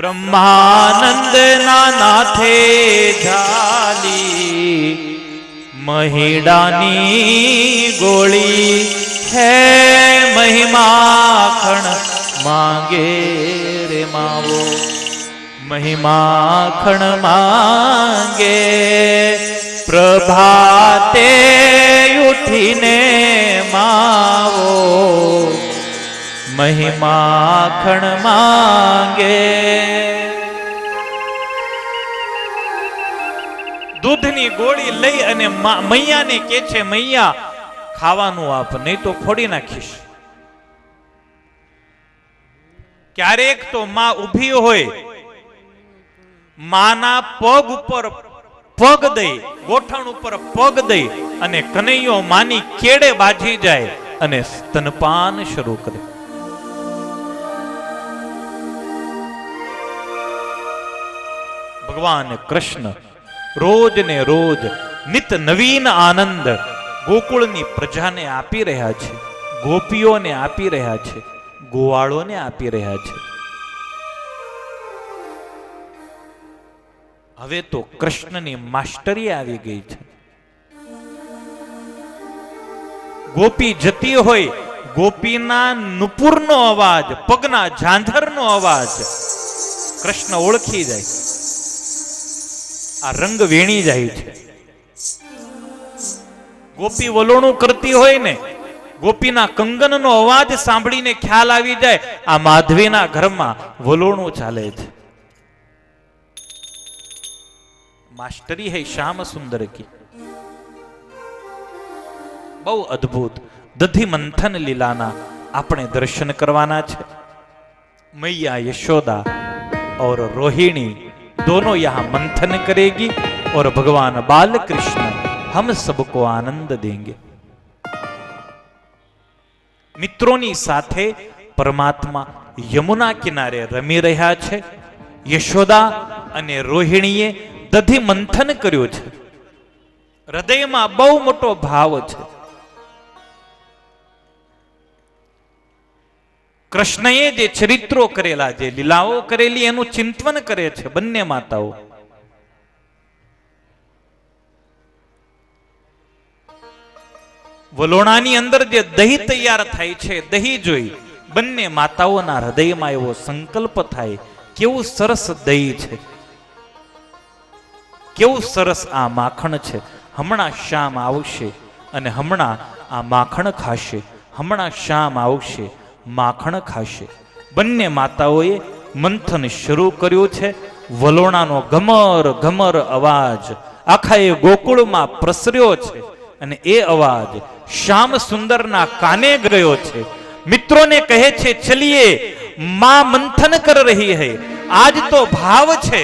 બ્રહ્માનંદ ના નાથે ઝાલી, મહિડાની ગોળી હે મહિમાખણ માંગે રે માવો. મહિમાખણ માંગે પ્રભાતે ઉઠીને માવો. મહિમાખણ માંગે. દૂધની ગોળી લઈ અને મૈયાને કે છે, મૈયા, ખાવાનું આપ, નહીં તો ફોડી નાખીશ. ક્યારેક તો માં ઊભી હોય, માના પગ ઉપર પગ દઈ, ગોઠણ ઉપર પગ દઈ અને કનૈયો માની કેડે બાજી જાય અને સ્તનપાન શરૂ કરે. ભગવાન કૃષ્ણ. રોજ ને રોજ નિત નવીન આનંદ ગોકુળની પ્રજાને આપી રહ્યા છે, ગોપીઓને આપી રહ્યા છે, ગોવાળોને આપી રહ્યા છે. હવે તો કૃષ્ણની માસ્ટરી આવી ગઈ છે. ગોપી જતી હોય, ગોપીના નુપુરનો અવાજ, પગના ઝાંઝરનો અવાજ કૃષ્ણ ઓળખી જાય. આ રંગ વીણી જાય છે. ગોપી વલોણું કરતી હોય ને, ગોપીના કંગનનો અવાજ સાંભળીને ખ્યાલ આવી જાય, આ માધવીના ઘરમાં વલોણું ચાલે છે. માસ્ટરી હૈ શ્યામ સુંદર કી. બહુ અદ્ભુત. દધી મંથન લીલાના આપણે દર્શન કરવાના છે. મૈયા યશોદા ઓર રોહિણી दोनों यहाँ मंथन करेगी और भगवान बाल कृष्ण हम सबको आनंद देंगे મિત્રોની સાથે પરમાત્મા યમુના કિનારે રમી રહ્યા છે યશોદા અને રોહિણીએ દધી મંથન કર્યું છે હૃદયમાં બહુ મોટો ભાવ છે કૃષ્ણએ જે ચરિત્રો કરેલા જે લીલાઓ કરેલી એનું ચિંતન કરે છે બંને માતાઓ. વલોણાની અંદર જે દહીં તૈયાર થાય છે, દહીં જોઈ બંને માતાઓના હૃદયમાં એવો સંકલ્પ થાય, કેવું સરસ દહીં છે. કેવું સરસ આ માખણ છે. હમણાં શ્યામ આવશે અને હમણાં આ માખણ ખાશે. હમણાં શ્યામ આવશે માખણ ખાશે. બંને માતાઓએ મંથન શરૂ કર્યું છે. વલોણાનો ઘમર ઘમર અવાજ આખા એ ગોકુળમાં પ્રસર્યો છે અને એ અવાજ શ્યામ સુંદરના કાને ગયો છે. મિત્રોને કહે છે, ચલીએ, માં મંથન કર રહી હૈ. આજ તો ભાવ છે.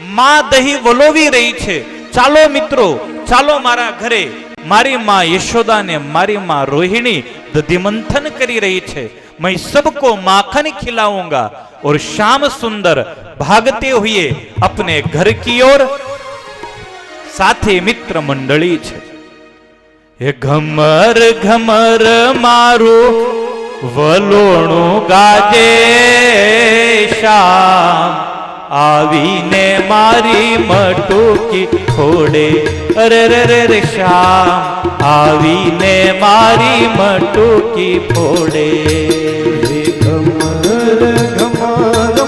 માં દહીં વલોવી રહી છે. ચાલો મિત્રો, ચાલો મારા ઘરે મારી માં યશોદા ને મારી માં રોહિણી દધી મંથન કરી રહી છે मैं सबको माखन खिलाऊंगा और श्याम सुंदर भागते हुए अपने घर की ओर સાથે મિત્ર મંડળી છે હે ઘમર ઘમર મારું વલોણું ગાજે શ્યામ આવીને મારી મટુકી ખોડે. અરે રે રે રે શ્યામ આવીને મારી મટુકી ફોડે ઘમર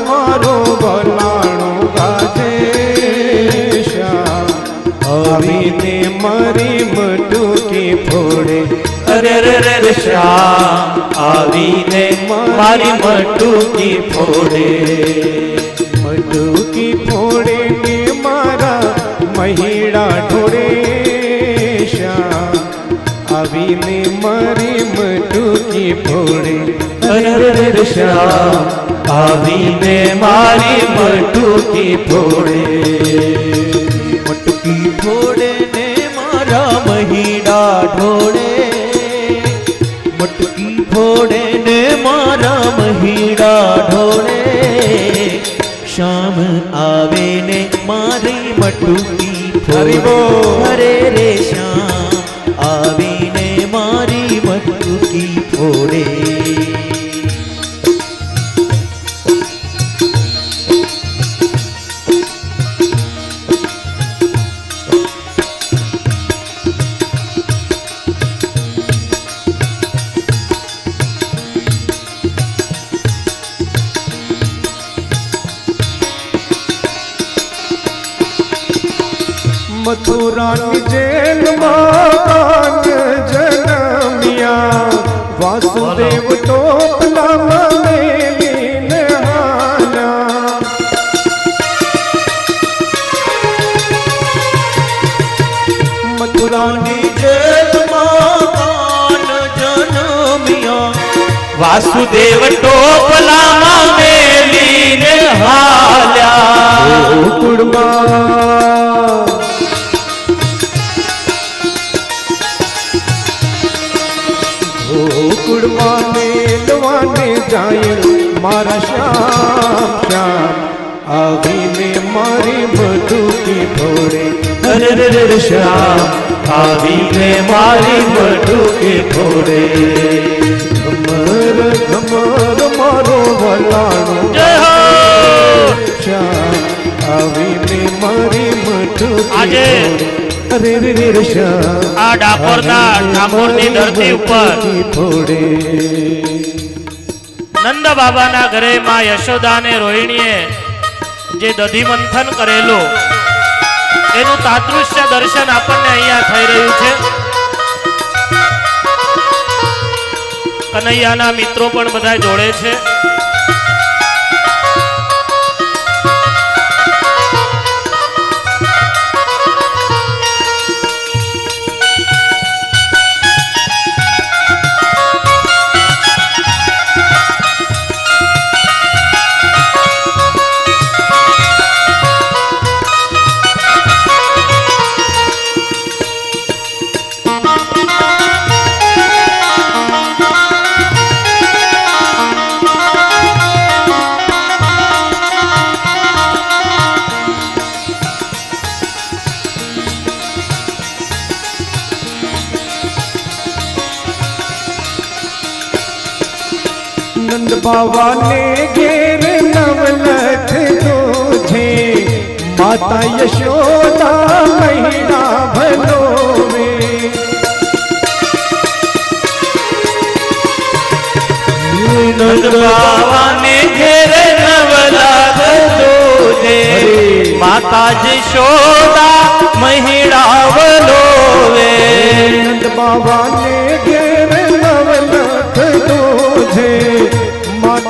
મારો વલાણો ગાજે શ્યામ આવીને મારી મટુકી ફોડે અરે રે રે રે શ્યામ આવીને મારી મટુકી ફોડે શ્યામ આવીને મારી મટુકી ફોડે. મટકી ફોડે ને મારા મહીડા ઢોળે. મટકી ફોડે ને મારા મહીડા ઢોળે. શામ આવે ને મારી મટુકી બોલ. હરે રે શ્યામ આવીને મારી મટુકી ફોડે. મથુરાની જેલમાં જન્મિયા વાસુદેવ ટોપલામાં મેલીને હાલ્યા ગોકુળમાં ગોકુળમાં મેલવાને જાય મારા શ્યામ શ્યામ આવીને મારી બટુકી ફોડે અરે રે રે રે શ્યામ મારી બટુકી ફોડે મારો વલાણો શ્યામ આવીને મારી બટુકી આજે અરે રે રે શ્યામ ધરતી ઉપર ફોડે નંદ બાબાના ઘરે માં યશોદા ને રોહિણીએ જે દધી મંથન કરેલું એનું તાદૃશ્ય દર્શન આપણને અહીંયા થઈ રહ્યું છે. કનૈયાના મિત્રો પણ બધા જોડે છે. નંદ બાવાને નવલથ નવલખ દોધે માતા યશોદા મહિના ભલો નંદ ઘેર ઘેરે નવલાખ દોધે માતા યશોદા મહિડા વલોવે નંદ બાવાને ઘેર નવલખ દોધે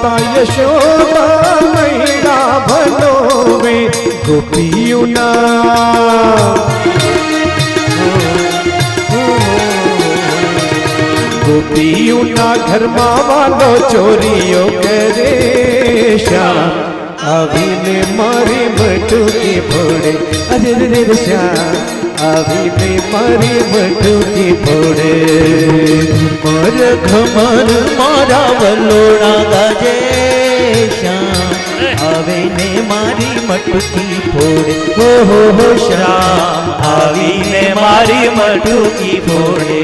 માતા યશોદા મહિના ભલોવે ગોપીઓના ગોપીઓના ઘરમાં વાલો ચોરીઓ કરે શ્યામ. આવીને મારી મટુકી ફોડે. અરે રે રે શ્યામ આવીને મારી બટુકી પડે મર ખમર મારા વલોડા ગાજે. શ્યામ આવીને મારી મટુકી ફોડે હો હો હો શ્યામ આવીને મારી મટુકી ફોડે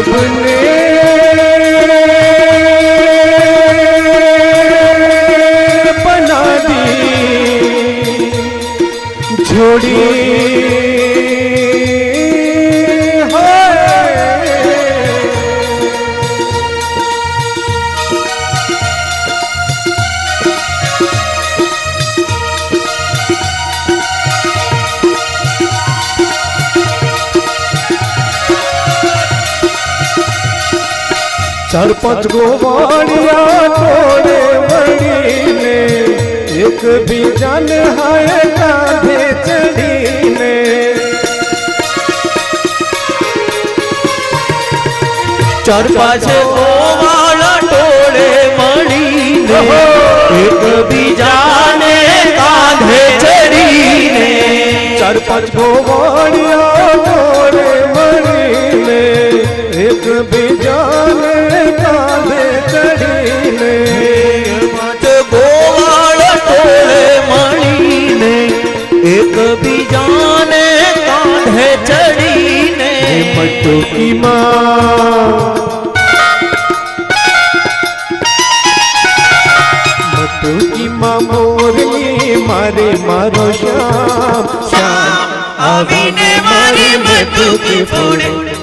રબને બના દી જોડી ચાર પાંચ ગોવાળિયા ટોળે વળીને, એક બીજાને હાય કાંધે ચડીને ચાર પાંચ ગોવાળા ટોળે મળીને એક બીજાને કાંધે ચડીને ચાર પાંચ ગોવાળિયા ટોળે મળીને એક બીજાને કાંધે ચડીને પાંચ ગોવાળા ટોળે મળીને એક બીજાને કાંધે ચડીને મટુકીમાં માં મોરલી મારે મારો શ્યામ શ્યામ આવીને મારી મટુકી ફોડે અરે રે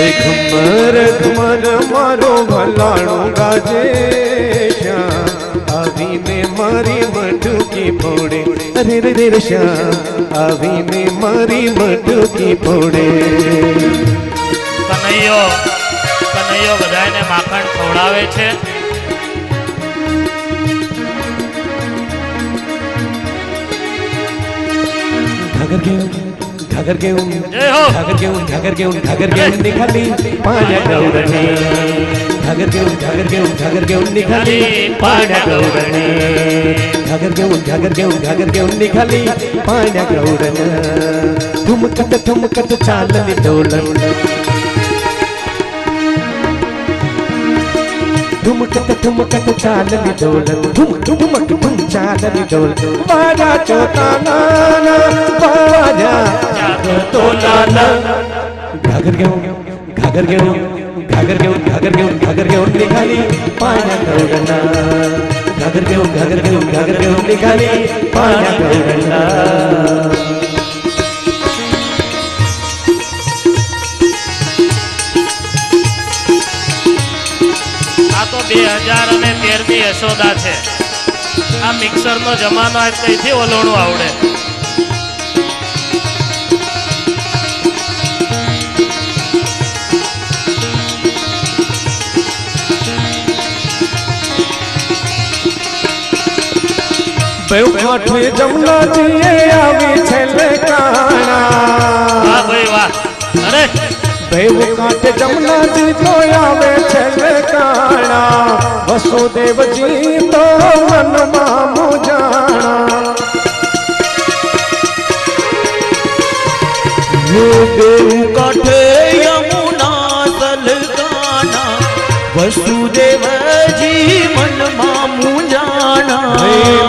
હે ઘમર ઘમર મારો ભલાણો ગાજે શ્યામ. આવીને મારી મટુકી પોડે અરે રે રે શ્યામ. આવીને મારી મટુકી પોડે કનૈયો કનૈયો બધાને માખણ ખવડાવે છે. ઘગર ઘેઉં घागर घेऊन घागर हो. घेऊन घागर घेऊन घागर घेऊन निघाली पाण्यात गौरणे. घागर घेऊन घागर घेऊन घागर घेऊन निघाली पाण्यात गौरणे. घागर घेऊन घागर घेऊन घागर घेऊन निघाली पाण्यात गौरण. ठुमकत ठुमकत चालली डोलन धुमकत धुमकत चाल भी डोल धुम धुमक धुम चाल भी डोल बाजा चोता नाना बाजा जादो तो नाना। घाघर गेहूँ घाघर गेहूँ घाघर गेहूँ घाघर गेहूँ घाघर गेहूँ निघाली पाण्या गौडना घाघर गेहूँ घाघर गेहूँ घाघर गेहूँ निघाली पाण्या गौडना બે હજાર અને તેરની યશોદા છે. આ મિક્સરનો જમાનો કઈથી ઓલોણું આવડે. બેઉ કાંઠે જમનાજીએ આવી છે કાણા વાહ ભાઈ વાહ. અરે બેઉ કાંઠે જમનાજી તો આવે છે કાણા વસુદેવજી તો મનમાં મુજાણા. દેવ કાંઠે યમુના સલકાના વસુદેવજી મનમાં મુંજાણા.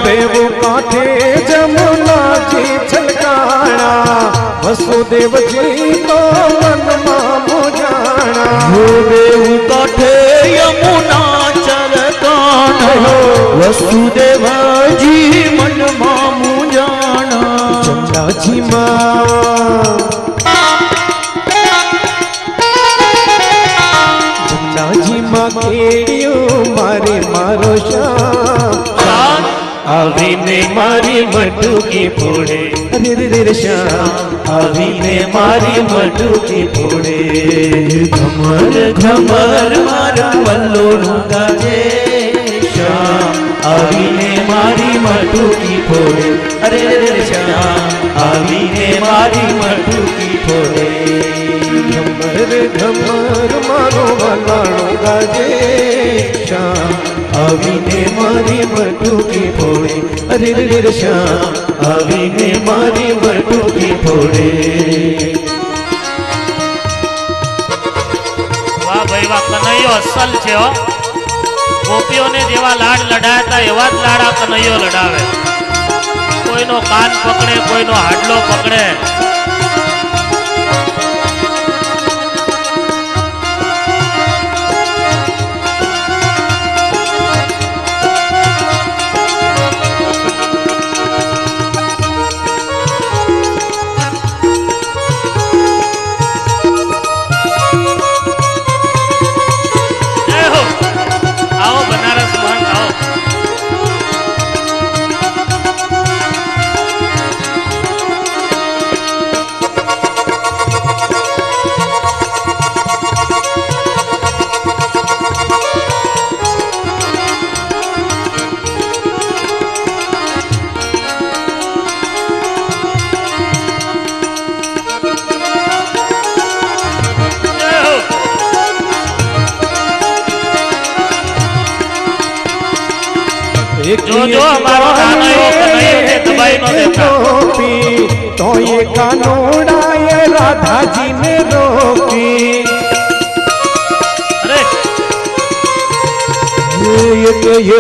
બેઉ કાંઠે જમનાજી છલકાણા. વસુદેવજી તો મુજાણા દેવ કાંઠે યમુના ચરકાના વસુદેવજી મનમાં મુંજાણા જમનાજીમાં જમનાજીમાં કેડિયું મારે મારો શ્યામ. આવીને મારી ફોડે અરે રે રે શ્યામ આવીને મારી મટુકી ફોડે ઘમર ઘમર મારા વલ્લોનું ગાજે શ્યામ. આવીને મારી મટુકી ફોડે અરે રે શ્યામ આવીને મારી મટુકી ફોડે ઘમર ઘમર મારો વલાણો ગાજે શ્યામ મારી ફોડે અરે રે રે શ્યામ આવીને મારી મટુકી ફોડે. વાહ ભાઈ વાહ, કનૈયો અસલ છે હો. ગોપીઓને જેવા લાડ લડાયા હતા એવા જ લાડ આ કનૈયો લડાવે. કોઈનો કાન પકડે, કોઈનો હાડલો પકડે.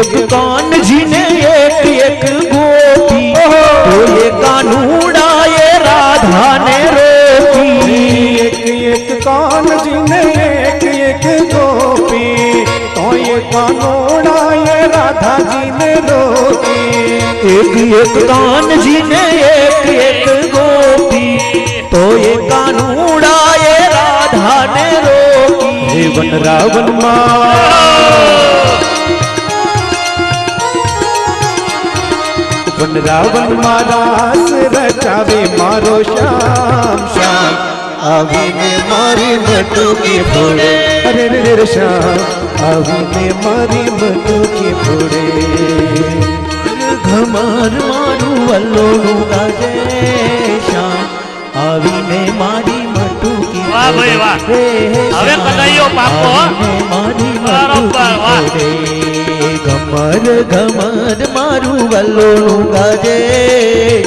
કાનજી ને એક એક ગોપી ઓએ કાનુડાએ રાધા ને રોકી એક એક કાનજી ને એક એક ગોપી તોએ કાનુડાએ રાધાજી ને રોકી એક એક કાનજી ને એક એક ગોપી તોએ કાનુડાએ રાધા ને રોકી વન રાવણમાં વન રાવણ મારાસ રચાવે મારો શ્યામ શ્યામ. આવીને મારી મટુકી ફોડે. અરે રે રે શ્યામ. આવીને મારી મટુકી ફોડે. ઘમાર મારું વલ્લોનું ગાજે શ્યામ. આવીને મારી મટુકી વાહ ભાઈ વાહ. હવે કનૈયો પાકો, ઘમર ઘમર મારું વલ્લોનું ગાજે.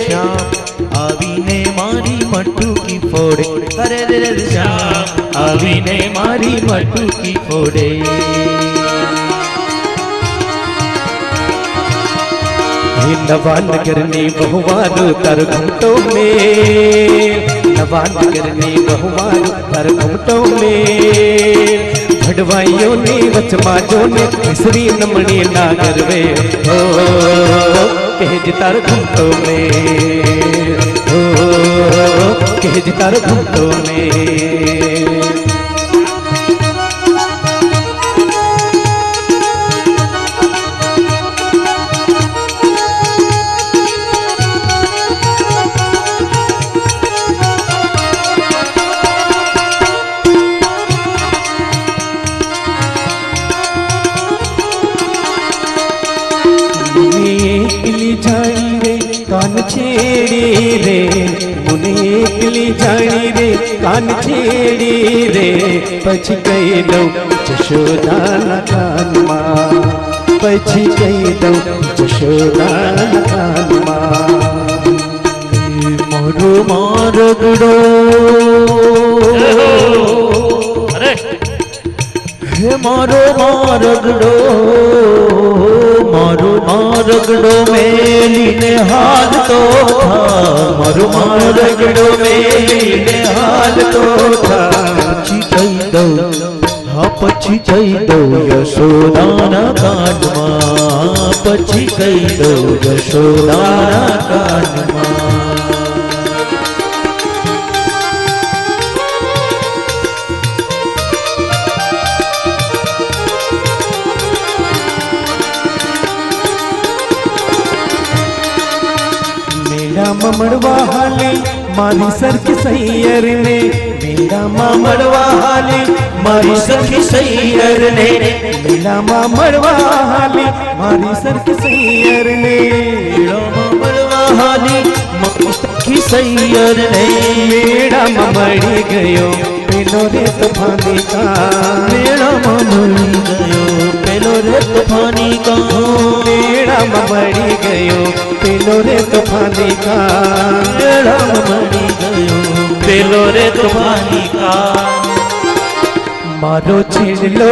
શ્યામ, આવીને મારી મટુકી ફોડે. અરે રે શ્યામ, આવીને મારી મટુકી ફોડે. હે નવા નગરની બહુવાર તાર ઘૂંટો મે. નવા નગરની બહુવાર તાર ઘૂંટો મે. ભડવાઈઓની વચમાં જોને શ્રી નમણી ના કરવે હો કહેજ તાર ઘૂમતો મે હો કહેજ તાર ઘૂમતો મે પછી કહી દઉં જશોદાના કાનમાં પછી કહી દઉં જશોદાના કાનમાં મારો મારગડો અરે. હે મારો મારગડો મારો મારગડો મેલીને હાલતો થા. મારો મારગડો મેલીને હાલતો થા. પછી કહી દઉં. હા પછી કહી દઉં યશોદાના કાંડમાં પછી કહી દઉં યશોદાના મેળામાં મળવા હાલી. મારી સરખી સૈયર ને મેળામાં મળવા હાલી. મારી સરખી સૈયર ને મેળામાં મળવા હાલી. મારી સરખી સૈયર ને મેળામાં મળવા હાલી. મારી સરખી સૈયર ને મેળામાં મળી ગયો. પેલો રે તોફાની કા મેળામાં મળી ગયો. પેલો રે તોફાની કા મેળામાં મળી ગયો. પેલો રે તોફાની કા મેળામાં મળી ગયો પેલો રે તોફાની કા મારો છેડલો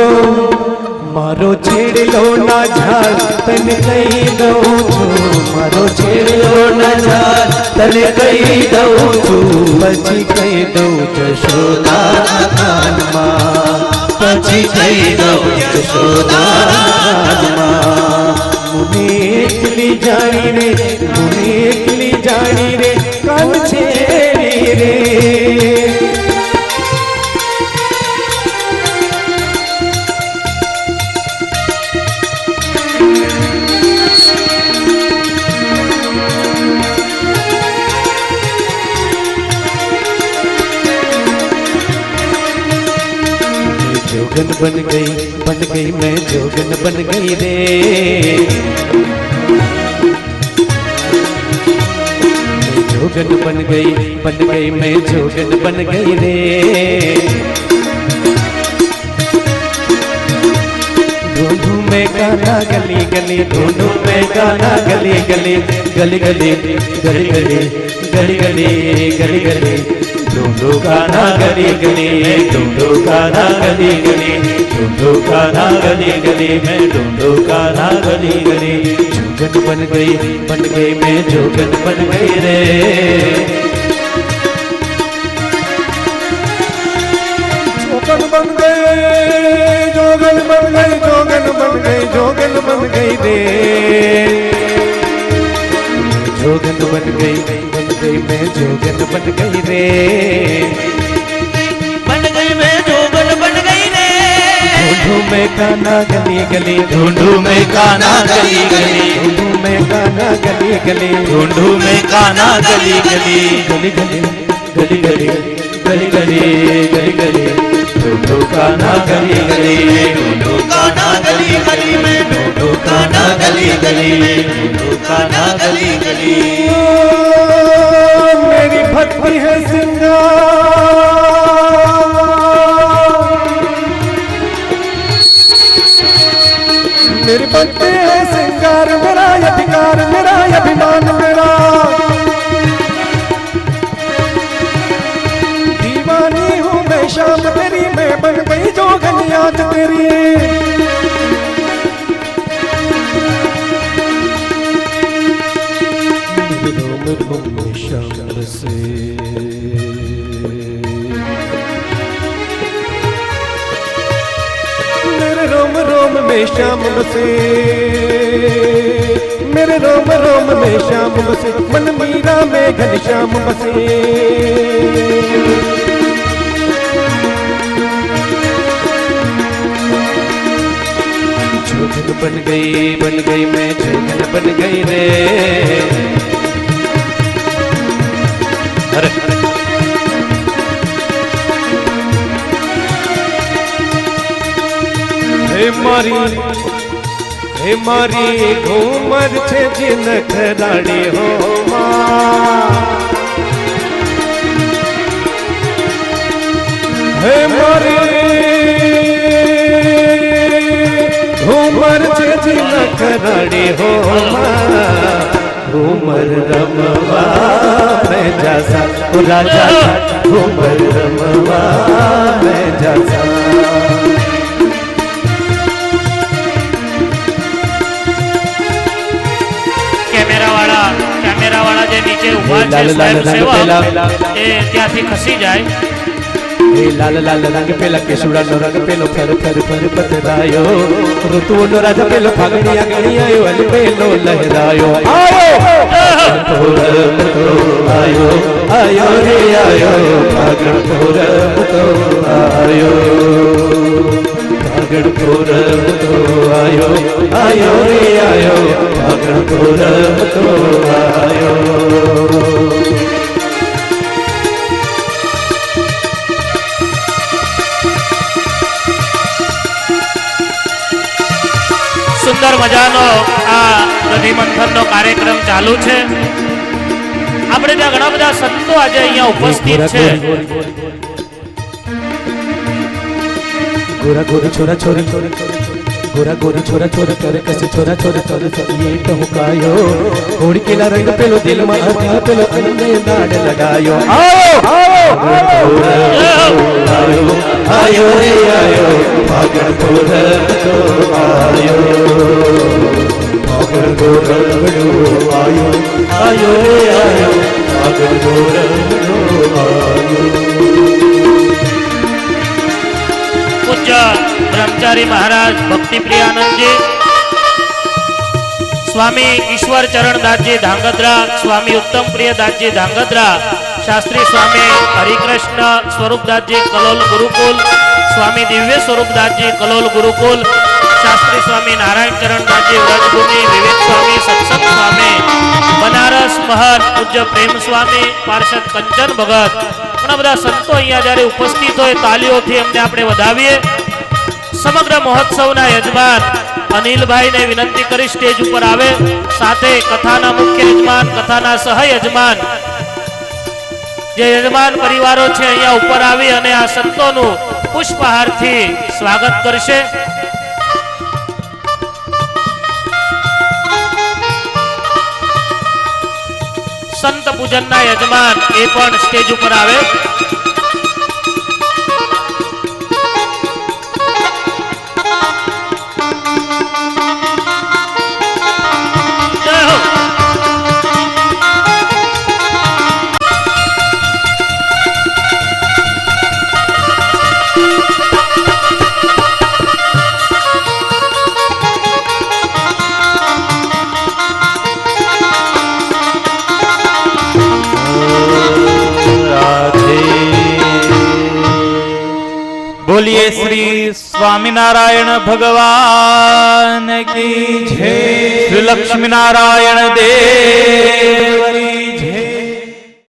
મારો છેડલો ના ઝાડ તને કહી દઉં છું મારો છેડલો ના ઝાડ તને કહી દઉં છું પછી કહી દઉં જશોદા કાનમાં પછી કહી દઉં કાનમાં মনে একলি জানি রে মনে একলি জানি রে কাল ছেড়ে রে। जोगन बन गई बन गई, मैं जोगन बन गई रे। जोगन बन गई बन गई, मैं जोगन बन गई रे। मैं गाना गली गली ढूंढू मैं गाना गली गली गली गली गली गली गली गली गली। ધૂંધુકાના ગલી ગલી મેં ધૂંધુકાના ગલી ગલી ધૂંધુકાના ગલી ગલી મેં ધૂંધુકાના ગલી ગલી જોગન બન ગઈ બન ગઈ મેં જોગન બન ગઈ રે જોગન બન ગઈ, જોગન બન ગઈ જોગન બન ગઈ જોગન બન ગઈ રે જોગન બન ગઈ गई मैं जोगन बन गई रे। बन गई मैं जोगन बन गई रे। ढूंढू मैं काना गली गली। ढूंढू मैं काना गली गली। ढूंढू मैं काना गली गली। ढूंढू मैं काना गली गली। गली गली गली गली गली गली गली गली। ढूंढू काना गली गली। ढूंढू काना गली गली में। ढूंढू काना गली गली। में ढूंढू काना गली गली। Yeah. श्याम बसे मेरे रोम रोम में श्याम बसे मन मीरा में घन श्याम बसे जोगन बन गई बन गई मैं जोगन बन गई रे अरे હે મારી હે મારી ઘુમર છે જીન ખરાડી હો હે મારી ઘુમર છે જીન ખરાડી હો ઘુમર રમવા રાજા, ઘુમર રમવા. જે ઊભા છે લાલ, પેલા. એ ત્યાંથી ખસી જાય. એ લાલ લાલ રંગ પેલા કેસુડાનો રંગ પેલો ફર ફર ફર પતરાયો ઋતુઓનો રાજ પેલો ફાગણી આગણી આયો અલ પેલો લહેરાયો. આયો! પૂરમ તો આયો આયો રે આયો ફાગણ પૂરમ તો આયો. પૂરમ આયો આયો રે આયો પૂરમ આયો સુંદર મજાનો આ દધી મંથનનો કાર્યક્રમ ચાલુ છે. આપણે ત્યાં ઘણા બધા સંતો આજે અહીંયા ઉપસ્થિત છે. गोरा गोरी छोरा छोरी गोरा गोरी छोरा छोरी करे कसे छोरा छोरी छोरे ये टहुकायो होड़ी केला रंग पेलो दिल में आया पेलो अंदे नाड़ लगायो आओ आओ आयो आयो रे आयो पागल गोरल तो आयो पागल गोरल आयो आयो रे आयो पागल गोरल आयो પૂજ્ય બ્રહ્મચારી મહારાજ ભક્તિ પ્રિયાનંદજી સ્વામી ઈશ્વર ચરણદાસજી ધાંગધ્રા, સ્વામી ઉત્તમ પ્રિયદાસજી ધાંગધ્રા, શાસ્ત્રી સ્વામી હરિકૃષ્ણ સ્વરૂપદાસજી કલોલ ગુરુકુલ, સ્વામી દિવ્ય સ્વરૂપદાસજી કલોલ ગુરુકુલ, શાસ્ત્રી સ્વામી નારાયણ ચરણદાસજી વ્રજભૂમિ, વિવેક સ્વામી સત્સંગ સ્વામી, બનારસ મહંત પૂજ્ય પ્રેમ સ્વામી, પાર્ષદ કંચન ભગત ઘણા બધા સંતો અહીંયા જ્યારે ઉપસ્થિત હોય, તાલીઓથી એમને આપણે વધાવીએ. સમગ્ર મહોત્સવના યજમાન અનિલભાઈને વિનંતી કરી સ્ટેજ ઉપર આવે. સાથે કથાના મુખ્ય યજમાન, કથાના સહ યજમાન. જે યજમાન પરિવારો છે, અહીંયા ઉપર આવી અને આ સંતોનું પુષ્પહારથી સ્વાગત કરશે. સંત પૂજનના યજમાન એ પણ સ્ટેજ ઉપર આવે. સ્વામિનારાયણ ભગવાન કી જય. શ્રી લક્ષ્મીનારાયણ દેવ.